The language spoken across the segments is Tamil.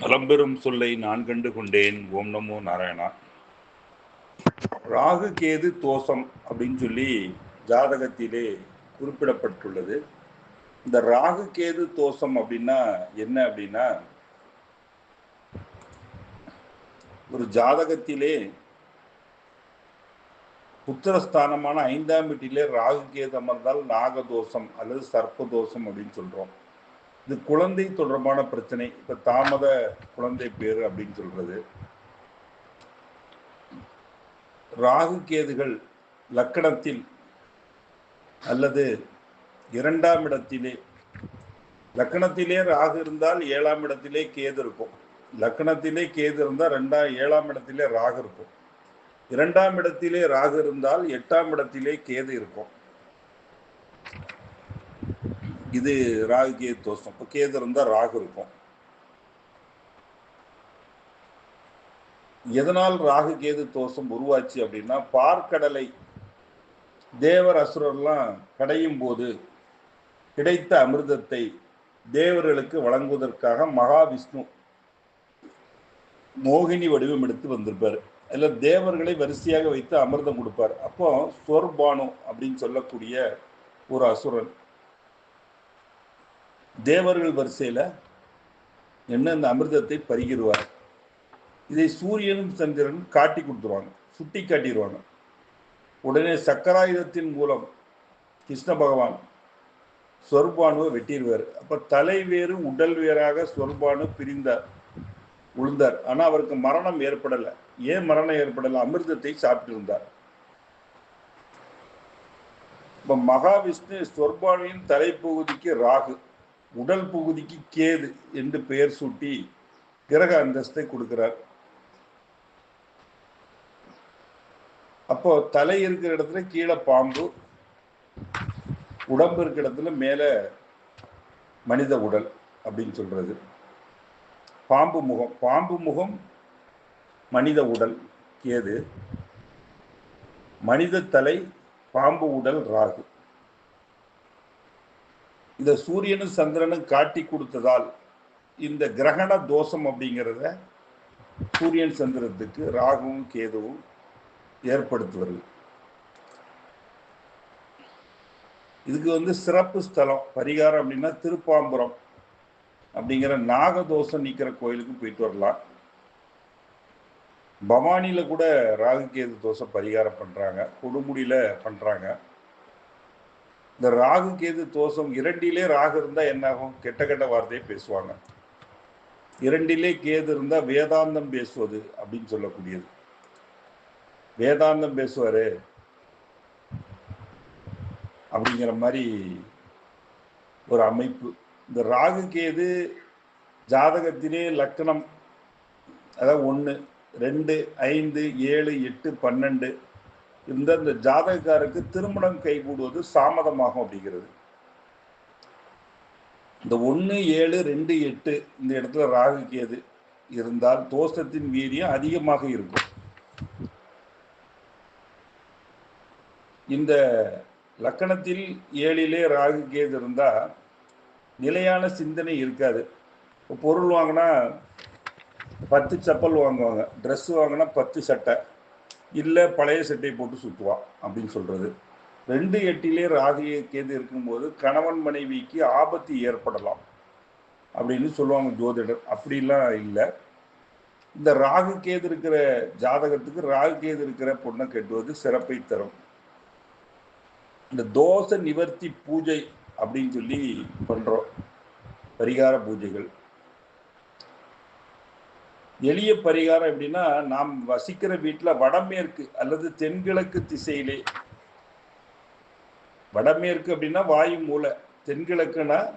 நலம்பெறும் சொல்லை நான் கண்டு கொண்டேன். ஓம் நமோ நாராயணா. ராகு கேது தோஷம் அப்படின்னு சொல்லி ஜாதகத்திலே குறிப்பிடப்பட்டுள்ளது. இந்த ராகு கேது தோஷம் அப்படின்னா என்ன அப்படின்னா ஒரு ஜாதகத்திலே புத்திரஸ்தானமான ஐந்தாம் வீட்டிலே ராகு கேது அமர்ந்தால் நாகதோஷம் அல்லது சர்ப்ப தோஷம் அப்படின்னு சொல்றோம். இது குழந்தை தொடர்பான பிரச்சனை. இப்ப தாமத குழந்தை பேர் அப்படின்னு சொல்றது. ராகு கேதுகள் லக்கணத்தில் அல்லது இரண்டாம் இடத்திலே லக்கணத்திலே ராகு இருந்தால் ஏழாம் இடத்திலே கேது இருக்கும். லக்கணத்திலே கேது இருந்தால் ரெண்டாம் ஏழாம் இடத்திலே ராகு இருக்கும். இரண்டாம் இடத்திலே ராகு இருந்தால் எட்டாம் இடத்திலே கேது இருக்கும். இது ராகு கேது தோஷம். இப்போ கேது இருந்தால் ராகு இருக்கும். எதனால் ராகு கேது தோஷம் உருவாச்சு அப்படின்னா பார்க்கடலை தேவர் அசுரர்லாம் கடையும் போது கிடைத்த அமிர்தத்தை தேவர்களுக்கு வழங்குவதற்காக மகாவிஷ்ணு மோகினி வடிவம் எடுத்து வந்திருப்பார். அதில் தேவர்களை வரிசையாக வைத்து அமிர்தம் கொடுப்பார். அப்போ சொர்பானு அப்படின்னு சொல்லக்கூடிய ஒரு அசுரன். தேவர்கள் வரிசையில் என்ன இந்த அமிர்தத்தை பருகிடுவார். இதை சூரியனும் சந்திரன் காட்டி கொடுத்துருவாங்க சுட்டி காட்டிடுவாங்க. உடனே சக்கராயுதத்தின் மூலம் கிருஷ்ண பகவான் சொர்பானுவை வெட்டிடுவார். அப்போ தலை வேறு உடல் வேறாக சொர்பானு பிரிந்தார் உளுந்தார். ஆனால் அவருக்கு மரணம் ஏற்படலை. ஏன் மரணம் ஏற்படலை? அமிர்தத்தை சாப்பிட்டு இருந்தார். மகாவிஷ்ணு சொர்பானியின் தலைப்பகுதிக்கு ராகு. உடல் பகுதிக்கு கேது என்று பெயர் சூட்டி கிரக அந்தஸ்தை கொடுக்கிறார். அப்போ தலை இருக்கிற இடத்துல கீழே பாம்பு உடம்பு இருக்கிற இடத்துல மேல மனித உடல் அப்படின்னு சொல்றது. பாம்பு முகம் பாம்பு முகம் மனித உடல் கேது. மனித தலை பாம்பு உடல் ராகு. இந்த சூரியனும் சந்திரனும் காட்டி கொடுத்ததால் இந்த கிரகண தோஷம் அப்படிங்கிறத சூரியன் சந்திரத்துக்கு ராகுவும் கேதுவும் ஏற்படுத்துவார்கள் இதுக்கு வந்து சிறப்பு ஸ்தலம். பரிகாரம் அப்படின்னா திருப்பாம்புரம் அப்படிங்கிற நாகதோஷம் நீக்கிற கோயிலுக்கு போயிட்டு வரலாம். பவானியில் கூட ராகு கேது தோஷம் பரிகாரம் பண்றாங்க. கொடுமுடியில பண்றாங்க. இந்த ராகு கேது தோஷம் இரண்டிலே ராகு இருந்தா என்ன ஆகும் கெட்ட கெட்ட வார்த்தையை பேசுவாங்க. இரண்டிலே கேது இருந்தா வேதாந்தம் பேசுவது அப்படின்னு சொல்லக்கூடியது. வேதாந்தம் பேசுவாரு. அப்படிங்கிற மாதிரி ஒரு அமைப்பு. இந்த ராகு கேது ஜாதகத்திலே லக்கணம் அதாவது ஒன்று ரெண்டு ஐந்து ஏழு எட்டு பன்னெண்டு இந்த இந்த ஜாதகக்காருக்கு திருமணம் கைகூடுவது சாமதமாகும் அப்படிங்கிறது. இந்த ஒன்று ஏழு ரெண்டு எட்டு இந்த இடத்துல ராகு கேது இருந்தால் தோஷத்தின் வீரியம் அதிகமாக இருக்கும். இந்த லக்கணத்தில் ஏழிலே ராகு கேது இருந்தால் நிலையான சிந்தனை இருக்காது. இப்போ பொருள் வாங்கினா பத்து செப்பல் வாங்குவாங்க. ட்ரெஸ் வாங்கினா பத்து சட்டை. இல்லை பழைய சட்டை போட்டு சுற்றுவான் அப்படின்னு சொல்றது. ரெண்டு எட்டிலே ராகு கேது இருக்கும்போது கணவன் மனைவிக்கு ஆபத்து ஏற்படலாம் அப்படின்னு சொல்லுவாங்க ஜோதிடர். அப்படிலாம் இல்லை. இந்த ராகு கேது இருக்கிற ஜாதகத்துக்கு ராகு கேது இருக்கிற பொண்ணை கட்டுவது சிறப்பை தரும். இந்த தோஷ நிவர்த்தி பூஜை அப்படின்னு சொல்லி பண்றோம். பரிகார பூஜைகள். எளிய பரிகாரம் எப்படின்னா நாம் வசிக்கிற வீட்டில் வடமேற்கு அல்லது தென்கிழக்கு திசையிலே. வடமேற்கு அப்படின்னா வாயு மூலை தென்கிழக்குனா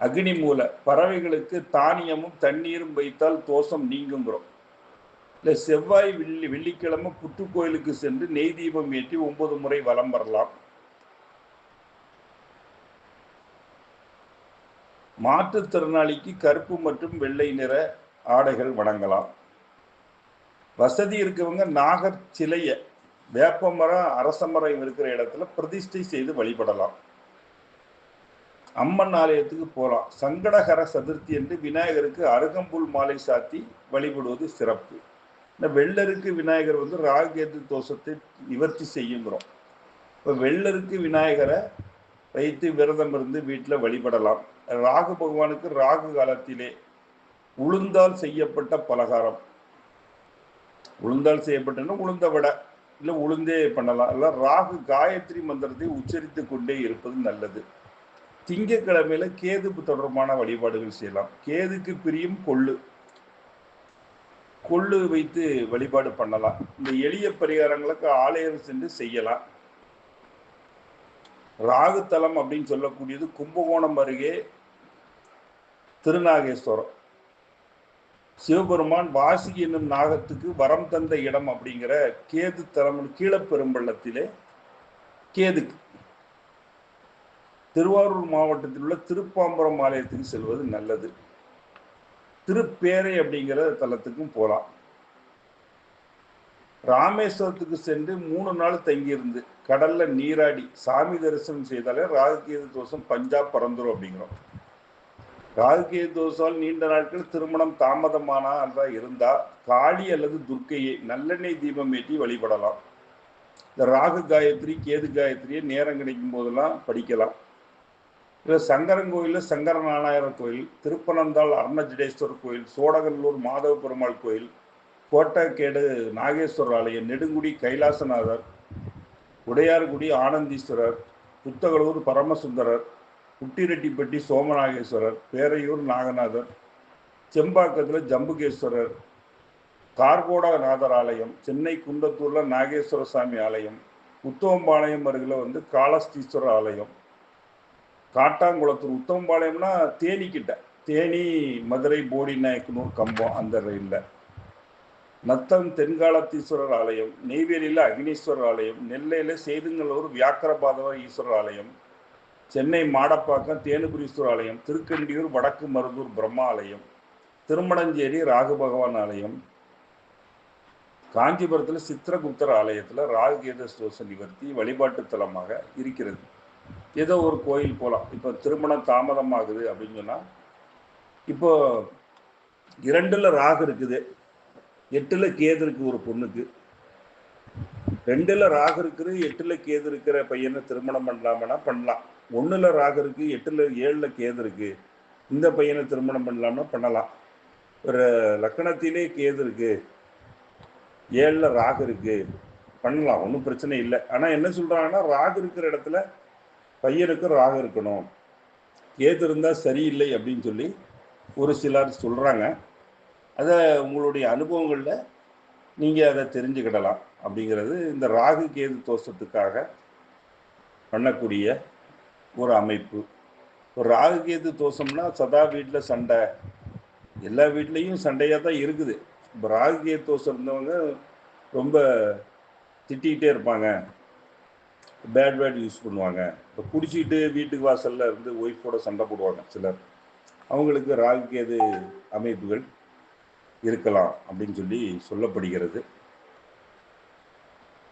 அக்னி மூலை. பறவைகளுக்கு தானியமும் தண்ணீரும் வைத்தால் தோஷம் நீங்குங்கிறோம். இல்லை செவ்வாய் வெள்ளி வெள்ளிக்கிழமை புத்து கோயிலுக்கு சென்று நெய் தீபம் ஏற்றி ஒன்பது முறை வலம் வரலாம். மாற்றுத்திறனாளிக்கு கருப்பு மற்றும் வெள்ளை நிற ஆடைகள் வணங்கலாம். வசதி இருக்கவங்க நாகர் சிலையை வேப்ப மரம் அரச மரம் இருக்கிற இடத்துல பிரதிஷ்டை செய்து வழிபடலாம். அம்மன் ஆலயத்துக்கு போகலாம் சங்கடகர சதுர்த்தி என்று விநாயகருக்கு அருகம்புல் மாலை சாத்தி வழிபடுவது சிறப்பு. இந்த வெள்ளருக்கு விநாயகர் வந்து ராகேது தோஷத்தை நிவர்த்தி செய்யுங்கிறோம். இப்போ வெள்ளருக்கு விநாயகரை வைத்து விரதம் இருந்து வீட்டில் வழிபடலாம். ராகு பகவானுக்கு ராகு காலத்திலே உளுந்தால் செய்யப்பட்ட பலகாரம். உளுந்தால் செய்யப்பட்டன்னா உளுந்த வடை. இல்லை உளுந்தே பண்ணலாம். இல்லை ராகு காயத்ரி மந்திரத்தை உச்சரித்து கொண்டே இருப்பது நல்லது. திங்கக்கிழமையில கேது தொடர்பான வழிபாடுகள் செய்யலாம். கேதுக்கு பிரியும் கொள்ளு. கொள்ளு வைத்து வழிபாடு பண்ணலாம். இந்த எளிய பரிகாரங்களுக்கு ஆலயம் சென்று செய்யலாம். ராகுத்தலம் அப்படின்னு சொல்லக்கூடியது கும்பகோணம் அருகே திருநாகேஸ்வரம். சிவபெருமான் வாசி என்னும் நாகத்துக்கு வரம் தந்த இடம் அப்படிங்கிற கேது தலம் கீழப்பெரும்பள்ளத்திலே கேதுக்கு. திருவாரூர் மாவட்டத்தில் உள்ள திருப்பாம்பரம் ஆலயத்துக்கு செல்வது நல்லது. திருப்பேரை அப்படிங்கிற தலத்துக்கும் போகலாம் ராமேஸ்வரத்துக்கு சென்று மூணு நாள் தங்கியிருந்து கடல்ல நீராடி சாமி தரிசனம் செய்தாலே ராகுகேது தோஷம் பஞ்சாப் பறந்துரும் அப்படிங்கிறோம். ராகுகேது தோஷால் நீண்ட நாட்கள் திருமணம் தாமதமானா இருந்தா காளி அல்லது துர்க்கையை நல்லெண்ணெய் தீபம் ஏற்றி வழிபடலாம். இந்த ராகு காயத்ரி கேது காயத்ரியை நேரம் கிடைக்கும் போதெல்லாம் படிக்கலாம். இல்லை சங்கரன் கோயிலில் சங்கர நாராயணர் கோயில் திருப்பனந்தாள் அருணஜடேஸ்வரர் கோயில் சோடகல்லூர் மாதவ பெருமாள் கோயில் கோட்டக்கேடு நாகேஸ்வரர் ஆலயம் நெடுங்குடி கைலாசநாதர் உடையார்குடி ஆனந்தீஸ்வரர் புத்தகலூர் பரமசுந்தரர் குட்டிரெட்டிப்பட்டி சோமநாகேஸ்வரர் பேரையூர் நாகநாதர் செம்பாக்கத்தில் ஜம்புகேஸ்வரர் கார்கோடநாதர் ஆலயம் சென்னை குண்டத்தூரில் நாகேஸ்வர சாமி ஆலயம் உத்தவம்பாளையம் அருகில் வந்து காலஸ்தீஸ்வரர் ஆலயம் காட்டாங்குளத்தூர். உத்தவம்பாளையம்னா தேனிக்கிட்ட தேனி மதுரை போடி நாயக்கனூர் கம்பம் அந்த ரயிலில். நத்தம் தென்காலத்தீஸ்வரர் ஆலயம் நெய்வேலியில் அக்னீஸ்வரர் ஆலயம் நெல்லையில் சேதுங்கலூர் வியாக்கரபாதவர் ஈஸ்வரர் ஆலயம் சென்னை மாடப்பாக்கம் தேனுபுரீஸ்வரர் ஆலயம் திருக்கண்டியூர் வடக்கு மருதூர் பிரம்மா ஆலயம் திருமணஞ்சேரி ராகு பகவான் ஆலயம் காஞ்சிபுரத்தில் சித்திரகுப்தர் ஆலயத்தில் ராகுகேத ஸ்தோஷ நிவர்த்தி வழிபாட்டு தலமாக இருக்கிறது. ஏதோ ஒரு கோயில் போகலாம் இப்போ திருமணம் தாமதமாகுது அப்படின்னு சொன்னால் இப்போ இரண்டில் ராகு இருக்குது. எட்டில் கேது இருக்கு ஒரு பொண்ணுக்கு. ரெண்டில் ராகு இருக்குது எட்டில் கேது இருக்கிற பையனை திருமணம் பண்ணலாமனா பண்ணலாம். ஒன்றில் ராகு இருக்குது எட்டில் ஏழில் கேது இருக்குது இந்த பையனை திருமணம் பண்ணலாம்னா பண்ணலாம். ஒரு லக்கணத்திலே கேது இருக்குது ஏழில் ராகு இருக்குது பண்ணலாம் ஒன்றும் பிரச்சனை இல்லை. ஆனால் என்ன சொல்கிறாங்கன்னா ராகு இருக்கிற இடத்துல பையனுக்கு ராகு இருக்கணும். கேது இருந்தால் சரியில்லை அப்படின்னு சொல்லி ஒரு சிலர் சொல்கிறாங்க அதை உங்களுடைய அனுபவங்களில் நீங்கள் அதை தெரிஞ்சுக்கிடலாம் அப்படிங்கிறது இந்த ராகு கேது தோஷத்துக்காக பண்ணக்கூடிய ஒரு அமைப்பு. ஒரு ராகு கேது தோஷம்னா சதா வீட்டில் சண்டை. எல்லா வீட்லேயும் சண்டையாக தான் இருக்குது. இப்போ ராகு கேது தோஷம் இருந்தவங்க ரொம்ப திட்டிகிட்டே இருப்பாங்க. பேட் பேட் யூஸ் பண்ணுவாங்க. இப்போ குடிச்சிக்கிட்டு வீட்டுக்கு வாசலில் இருந்து ஒய்ஃபோட சண்டை போடுவாங்க சிலர். அவங்களுக்கு ராகு கேது அமைப்புகள் இருக்கலாம் அப்படின்னு சொல்லி சொல்லப்படுகிறது.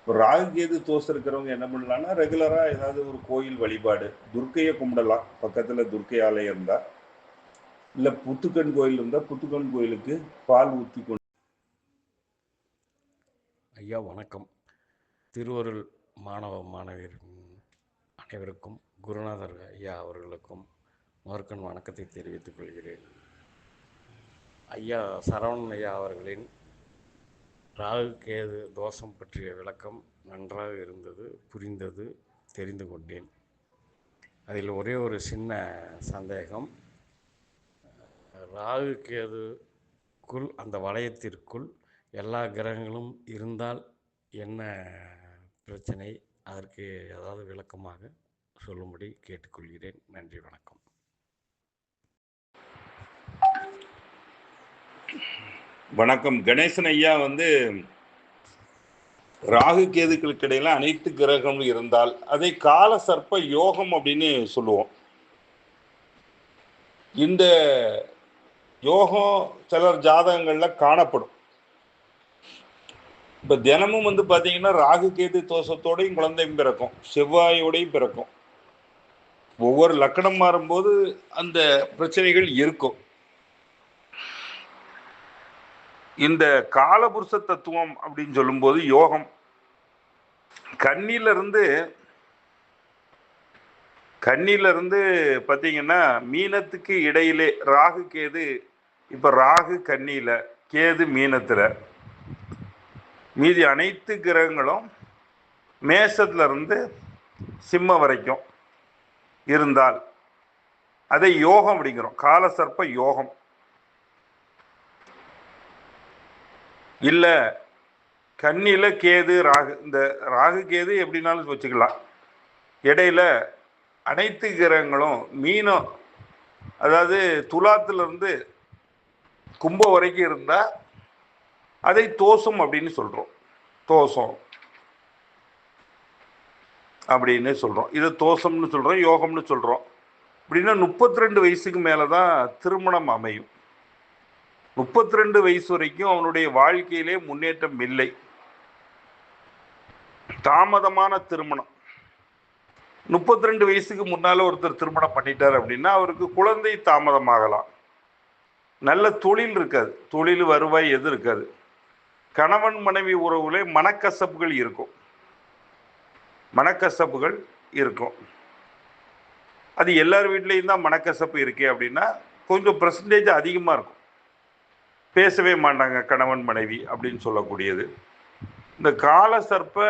இப்போ ராகு கேது தோசை இருக்கிறவங்க என்ன பண்ணலாம்னா ரெகுலராக ஏதாவது ஒரு கோயில் வழிபாடு. துர்க்கையை கும்பிடலாம். பக்கத்தில் துர்க்கை ஆலயம் இருந்தால் இல்லை புத்துக்கண் கோயில் இருந்தால் புத்துக்கண் கோயிலுக்கு பால் ஊற்றி கொண்டு ஐயா வணக்கம். திருவருள் மாணவ மாணவியர் அனைவருக்கும் குருநாதர் ஐயா அவர்களுக்கும் முதற்கண் வணக்கத்தை தெரிவித்துக் கொள்கிறேன். ஐயா சரவணன் ஐயா அவர்களின் ராகு கேது தோஷம் பற்றிய விளக்கம் நன்றாக இருந்தது புரிந்தது தெரிந்து கொண்டேன். அதில் ஒரே ஒரு சின்ன சந்தேகம். ராகு கேதுக்குள் அந்த வளையத்திற்குள் எல்லா கிரகங்களும் இருந்தால் என்ன பிரச்சனை? அதற்கு ஏதாவது விளக்கமாக சொல்லும்படி கேட்டுக்கொள்கிறேன். நன்றி வணக்கம். வணக்கம். கணேசன் ஐயா வந்து ராகு கேதுக்களுக்கு இடையில அனைத்து கிரகங்களும் இருந்தால் அதை கால சர்ப்ப யோகம் அப்படின்னு சொல்லுவோம். இந்த யோகம் சிலர் ஜாதகங்கள்ல காணப்படும். இப்ப தினமும் வந்து பாத்தீங்கன்னா ராகு கேது தோஷத்தோடையும் குழந்தையும் பிறக்கும். செவ்வாயோடையும் பிறக்கும். ஒவ்வொரு லக்கணம் மாறும்போது அந்த பிரச்சனைகள் இருக்கும். இந்த காலபுருஷ தத்துவம் அப்படின்னு சொல்லும்போது யோகம். கண்ணிலிருந்து கண்ணிலிருந்து பார்த்தீங்கன்னா மீனத்துக்கு இடையிலே ராகு கேது இப்போ ராகு கண்ணியில் கேது மீனத்தில். மீதி அனைத்து கிரகங்களும் மேசத்துல சிம்மம் சிம்ம வரைக்கும் இருந்தால் அதை யோகம் அப்படிங்கிறோம். காலசர்ப்ப யோகம். இல்லை கண்ணியில் கேது ராகு இந்த ராகு கேது எப்படினாலும் வச்சுக்கலாம். இடையில அனைத்து கிரகங்களும் மீனம் அதாவது துலாத்திலிருந்து கும்பம் வரைக்கும் இருந்தால் அதை தோசம் அப்படின்னு சொல்கிறோம் தோசம் அப்படின்னு சொல்கிறோம் இது தோசம்னு சொல்கிறோம் யோகம்னு சொல்கிறோம் அப்படின்னா முப்பத்தி ரெண்டு வயசுக்கு மேலே தான் திருமணம் அமையும். முப்பத்தி ரெண்டு வயசு வரைக்கும் அவனுடைய வாழ்க்கையிலே முன்னேற்றம் இல்லை. தாமதமான திருமணம். முப்பத்தி ரெண்டு வயசுக்கு முன்னால ஒருத்தர் திருமணம் பண்ணிட்டார் அப்படின்னா அவருக்கு குழந்தை தாமதமாகலாம். நல்ல தொழில் இருக்காது. தொழில் வருவாய் எது இருக்காது. கணவன் மனைவி உறவுகளே மனக்கசப்புகள் இருக்கும். மனக்கசப்புகள் இருக்கும். அது எல்லார் வீட்லேயும் தான் மனக்கசப்பு இருக்கே அப்படின்னா கொஞ்சம் பர்சன்டேஜ் அதிகமாக இருக்கும். பேசவே மாட்டாங்க கணவன் மனைவி அப்படின்னு சொல்லக்கூடியது. இந்த கால சர்ப்ப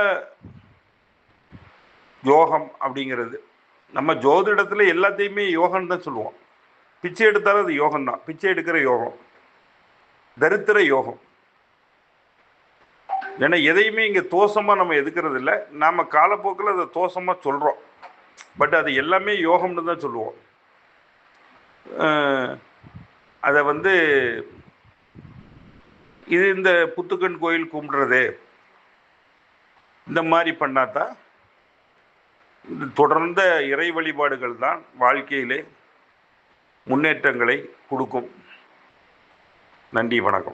யோகம் அப்படிங்கிறது நம்ம ஜோதிடத்தில் எல்லாத்தையுமே யோகம் தான் சொல்லுவோம். பிச்சை எடுத்தாலும் அது யோகம் தான். பிச்சை எடுக்கிற யோகம். தரித்திர யோகம். ஏன்னா எதையுமே இங்கே தோஷமாக நம்ம எதுக்கிறது இல்லை. நாம் காலப்போக்கில் அதை தோஷமாக சொல்கிறோம் பட் அது எல்லாமே யோகம்னு தான் சொல்லுவோம். அதை வந்து இது இந்த புத்துக்கண் கோயில் கும்பிடுறது. இந்த மாதிரி பண்ணாதான் இது தொடர்ந்த இறை வழிபாடுகள் தான் வாழ்க்கையிலே முன்னேற்றங்களை கொடுக்கும். நன்றி வணக்கம்.